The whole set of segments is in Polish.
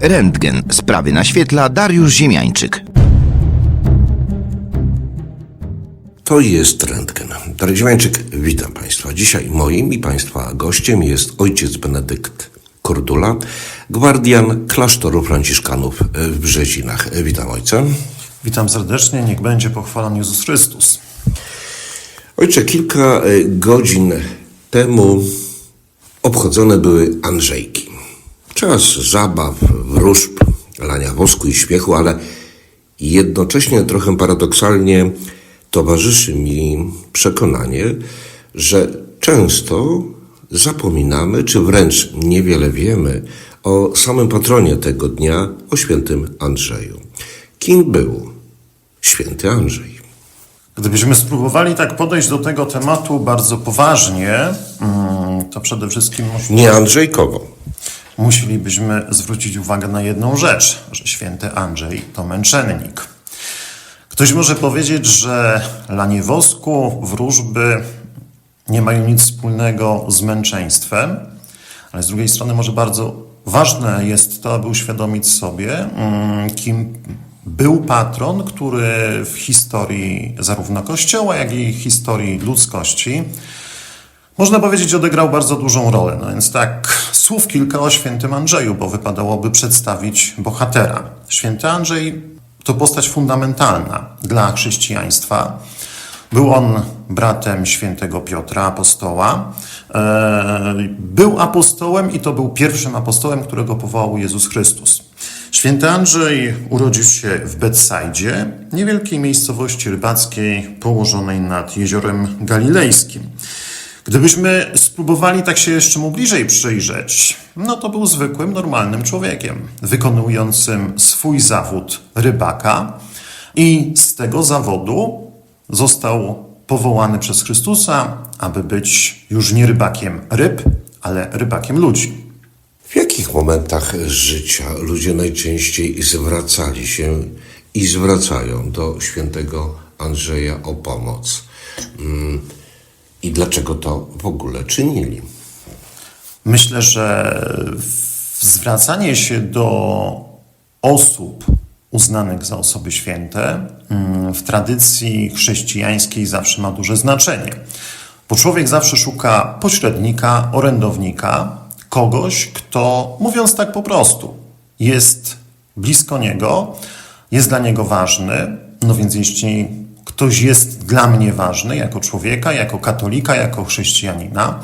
Rentgen. Sprawy naświetla Dariusz Ziemiańczyk. To jest Rentgen. Darek Ziemiańczyk, witam Państwa. Dzisiaj moim i Państwa gościem jest ojciec Benedykt Kordula, gwardian klasztoru franciszkanów w Brzezinach. Witam ojca. Witam serdecznie, niech będzie pochwalony Jezus Chrystus. Ojcze, kilka e, godzin temu obchodzone były Andrzejki. Czas zabaw, wróżb, lania wosku i śmiechu, ale jednocześnie trochę paradoksalnie towarzyszy mi przekonanie, że często zapominamy, czy wręcz niewiele wiemy o samym patronie tego dnia, o świętym Andrzeju. Kim był święty Andrzej? Gdybyśmy spróbowali tak podejść do tego tematu bardzo poważnie, mm, to przede wszystkim Nie Andrzejkowo. Musielibyśmy zwrócić uwagę na jedną rzecz, że święty Andrzej to męczennik. Ktoś może powiedzieć, że lanie wosku, wróżby nie mają nic wspólnego z męczeństwem, ale z drugiej strony może bardzo ważne jest to, aby uświadomić sobie, mm, kim był patron, który w historii zarówno Kościoła, jak i historii ludzkości można powiedzieć, odegrał bardzo dużą rolę. No więc tak, słów kilka o świętym Andrzeju, bo wypadałoby przedstawić bohatera. Święty Andrzej to postać fundamentalna dla chrześcijaństwa. Był on bratem świętego Piotra, apostoła. E, Był apostołem i to był pierwszym apostołem, którego powołał Jezus Chrystus. Święty Andrzej urodził się w Betsajdzie, niewielkiej miejscowości rybackiej położonej nad jeziorem galilejskim. Gdybyśmy spróbowali tak się jeszcze mu bliżej przyjrzeć, no to był zwykłym, normalnym człowiekiem, wykonującym swój zawód rybaka i z tego zawodu został powołany przez Chrystusa, aby być już nie rybakiem ryb, ale rybakiem ludzi. W jakich momentach życia ludzie najczęściej zwracali się i zwracają do świętego Andrzeja o pomoc? I dlaczego to w ogóle czynili? Myślę, że zwracanie się do osób uznanych za osoby święte mm, w tradycji chrześcijańskiej zawsze ma duże znaczenie. Bo człowiek zawsze szuka pośrednika, orędownika, kogoś, kto, mówiąc tak po prostu, jest blisko niego, jest dla niego ważny. No więc jeśli ktoś jest dla mnie ważny jako człowieka, jako katolika, jako chrześcijanina,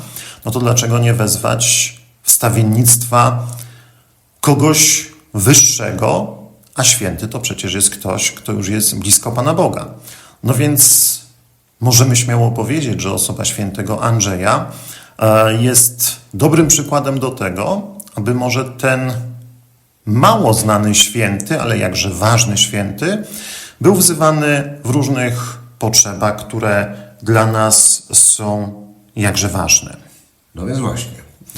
no to dlaczego nie wezwać wstawiennictwa kogoś wyższego, a święty to przecież jest ktoś, kto już jest blisko Pana Boga. No więc możemy śmiało powiedzieć, że osoba świętego Andrzeja e, jest dobrym przykładem do tego, aby może ten mało znany święty, ale jakże ważny święty, był wzywany w różnych potrzebach, które dla nas są jakże ważne. No więc właśnie,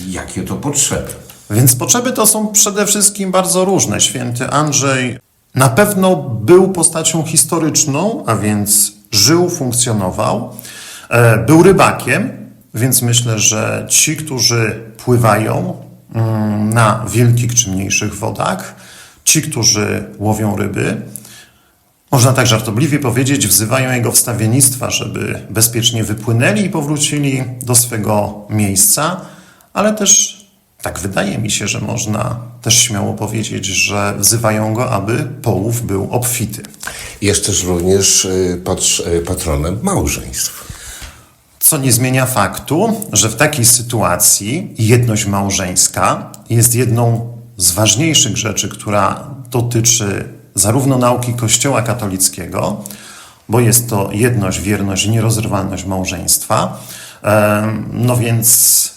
jakie to potrzeby? Więc potrzeby to są przede wszystkim bardzo różne. Święty Andrzej na pewno był postacią historyczną, a więc żył, funkcjonował. E, Był rybakiem, więc myślę, że ci, którzy pływają mm, na wielkich czy mniejszych wodach, ci, którzy łowią ryby, można tak żartobliwie powiedzieć, wzywają jego wstawiennictwa, żeby bezpiecznie wypłynęli i powrócili do swego miejsca, ale też tak wydaje mi się, że można też śmiało powiedzieć, że wzywają go, aby połów był obfity. Jest też również y, patrz, y, patronem małżeństw. Co nie zmienia faktu, że w takiej sytuacji jedność małżeńska jest jedną z ważniejszych rzeczy, która dotyczy zarówno nauki Kościoła katolickiego, bo jest to jedność, wierność i nierozerwalność małżeństwa. Em, No więc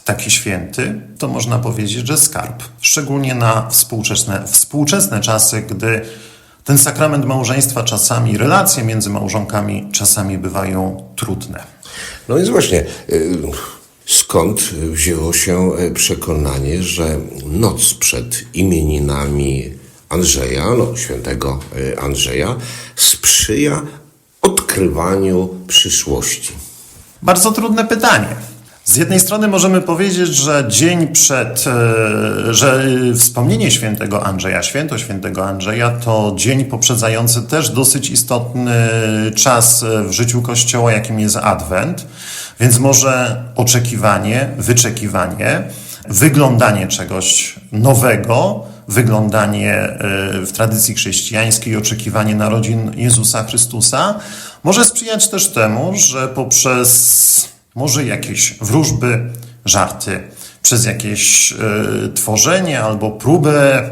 taki święty to można powiedzieć, że skarb. Szczególnie na współczesne, współczesne czasy, gdy ten sakrament małżeństwa czasami, relacje między małżonkami czasami bywają trudne. No więc właśnie, y, skąd wzięło się y, przekonanie, że noc przed imieninami Andrzeja, no świętego y, Andrzeja, sprzyja odkrywaniu przyszłości? Bardzo trudne pytanie. Z jednej strony możemy powiedzieć, że dzień przed, e, że wspomnienie świętego Andrzeja, święto świętego Andrzeja to dzień poprzedzający też dosyć istotny czas w życiu Kościoła, jakim jest Adwent, więc może oczekiwanie, wyczekiwanie, wyglądanie czegoś nowego, wyglądanie e, w tradycji chrześcijańskiej, oczekiwanie narodzin Jezusa Chrystusa może sprzyjać też temu, że poprzez może jakieś wróżby, żarty, przez jakieś y, tworzenie albo próbę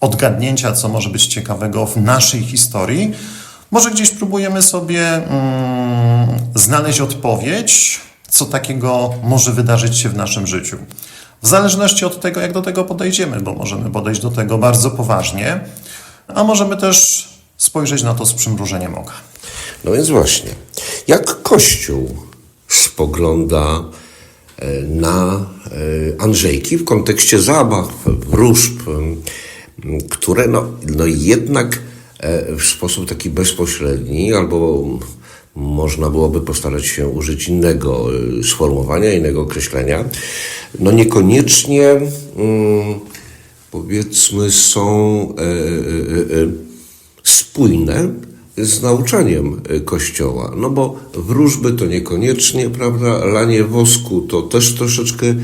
odgadnięcia, co może być ciekawego w naszej historii, może gdzieś próbujemy sobie mm, znaleźć odpowiedź, co takiego może wydarzyć się w naszym życiu. W zależności od tego, jak do tego podejdziemy, bo możemy podejść do tego bardzo poważnie, a możemy też spojrzeć na to z przymrużeniem oka. No więc właśnie, jak Kościół spogląda e, na e, Andrzejki w kontekście zabaw, wróżb, które no, no jednak e, w sposób taki bezpośredni albo można byłoby postarać się użyć innego e, sformułowania, innego określenia, no niekoniecznie mm, powiedzmy są e, e, e, spójne z nauczaniem Kościoła. No bo wróżby to niekoniecznie, prawda? Lanie wosku to też troszeczkę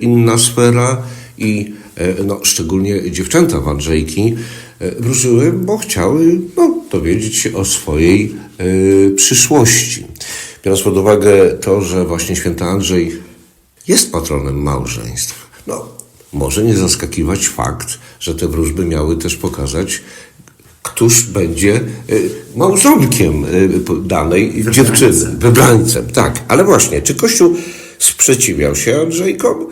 inna sfera i no, szczególnie dziewczęta w Andrzejki e, wróżyły, bo chciały no, dowiedzieć się o swojej e, przyszłości. Biorąc pod uwagę to, że właśnie święty Andrzej jest patronem małżeństw, no, może nie zaskakiwać fakt, że te wróżby miały też pokazać, któż będzie y, małżonkiem y, danej dziewczyny, wybrańcem. Tak, ale właśnie, czy Kościół sprzeciwiał się Andrzejkom,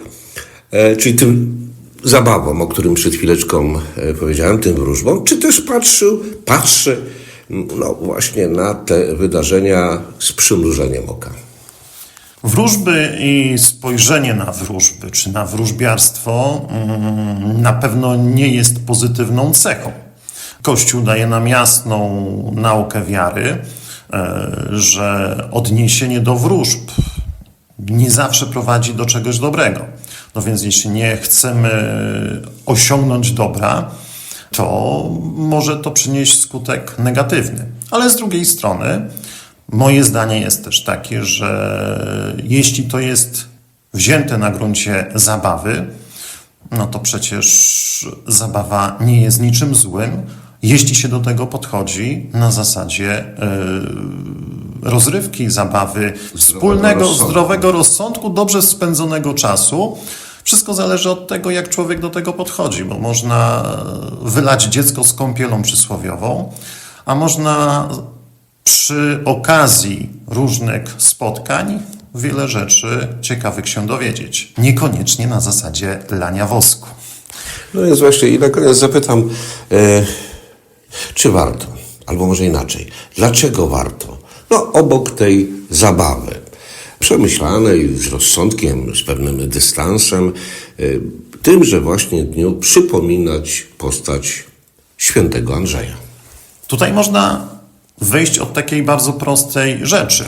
e, czyli tym zabawom, o którym przed chwileczką e, powiedziałem, tym wróżbom, czy też patrzył, patrzy no właśnie na te wydarzenia z przymrużeniem oka. Wróżby i spojrzenie na wróżby, czy na wróżbiarstwo mm, na pewno nie jest pozytywną cechą. Kościół daje nam jasną naukę wiary, e, że odniesienie do wróżb nie zawsze prowadzi do czegoś dobrego. No więc jeśli nie chcemy osiągnąć dobra, to może to przynieść skutek negatywny. Ale z drugiej strony, moje zdanie jest też takie, że jeśli to jest wzięte na gruncie zabawy, no to przecież zabawa nie jest niczym złym, jeśli się do tego podchodzi na zasadzie yy, rozrywki, zabawy, wspólnego, rozsądku. zdrowego rozsądku, dobrze spędzonego czasu. Wszystko zależy od tego, jak człowiek do tego podchodzi, bo można wylać dziecko z kąpielą przysłowiową, a można przy okazji różnych spotkań wiele rzeczy ciekawych się dowiedzieć. Niekoniecznie na zasadzie lania wosku. No więc właśnie i na koniec zapytam, e, czy warto, albo może inaczej, dlaczego warto? No obok tej zabawy, przemyślanej z rozsądkiem, z pewnym dystansem, e, tymże właśnie dniu przypominać postać świętego Andrzeja. Tutaj można wyjść od takiej bardzo prostej rzeczy.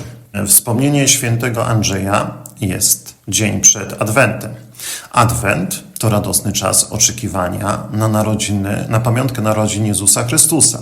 Wspomnienie świętego Andrzeja jest dzień przed Adwentem. Adwent to radosny czas oczekiwania na narodziny, na pamiątkę narodzin Jezusa Chrystusa.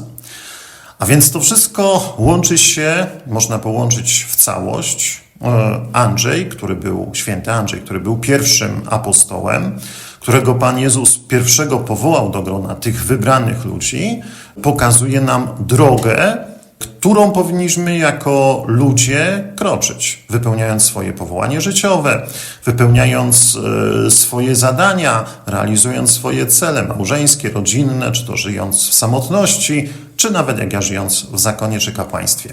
A więc to wszystko łączy się, można połączyć w całość. E, Andrzej, który był, święty Andrzej, który był pierwszym apostołem, którego Pan Jezus pierwszego powołał do grona tych wybranych ludzi, pokazuje nam drogę, którą powinniśmy jako ludzie kroczyć, wypełniając swoje powołanie życiowe, wypełniając e, swoje zadania, realizując swoje cele małżeńskie, rodzinne, czy to żyjąc w samotności, czy nawet jak ja żyjąc w zakonie czy kapłaństwie.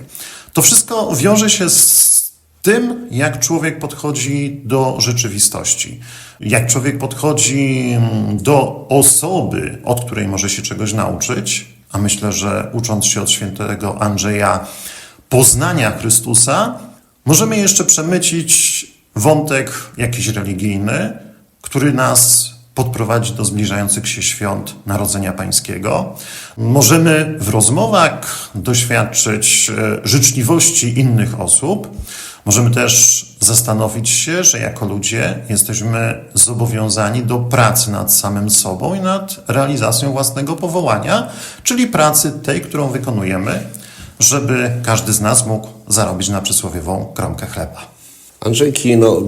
To wszystko wiąże się z tym, jak człowiek podchodzi do rzeczywistości, jak człowiek podchodzi mm, do osoby, od której może się czegoś nauczyć, a myślę, że ucząc się od świętego Andrzeja poznania Chrystusa, możemy jeszcze przemycić wątek jakiś religijny, który nas podprowadzić do zbliżających się świąt Narodzenia Pańskiego. Możemy w rozmowach doświadczyć e, życzliwości innych osób. Możemy też zastanowić się, że jako ludzie jesteśmy zobowiązani do pracy nad samym sobą i nad realizacją własnego powołania, czyli pracy tej, którą wykonujemy, żeby każdy z nas mógł zarobić na przysłowiową kromkę chleba. Andrzejki, no,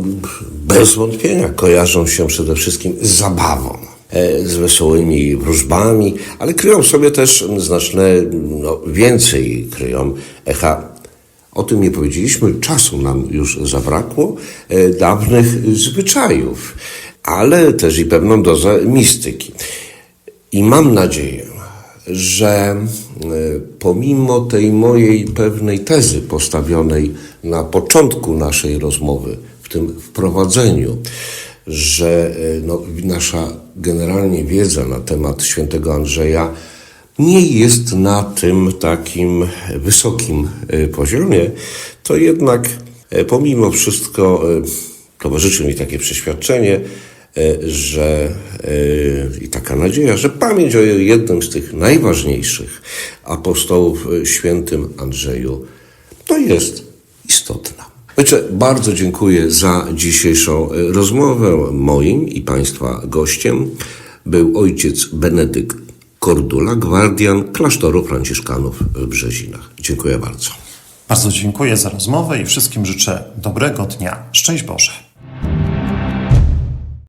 bez wątpienia kojarzą się przede wszystkim z zabawą, e, z wesołymi wróżbami, ale kryją sobie też znaczne, no, więcej kryją echa. O tym nie powiedzieliśmy, czasu nam już zabrakło, e, dawnych zwyczajów, ale też i pewną dozę mistyki. I mam nadzieję, że e, pomimo tej mojej pewnej tezy postawionej na początku naszej rozmowy, w tym wprowadzeniu, że e, no, nasza generalnie wiedza na temat świętego Andrzeja nie jest na tym takim wysokim e, poziomie, to jednak pomimo wszystko towarzyszy mi takie przeświadczenie, że e, i taka nadzieja, że pamięć o jednym z tych najważniejszych apostołów, e, świętym Andrzeju, to jest istotna. Ojcze, bardzo dziękuję za dzisiejszą e, rozmowę. Moim i Państwa gościem był ojciec Benedykt Kordula, gwardian klasztoru franciszkanów w Brzezinach. Dziękuję bardzo. Bardzo dziękuję za rozmowę i wszystkim życzę dobrego dnia. Szczęść Boże.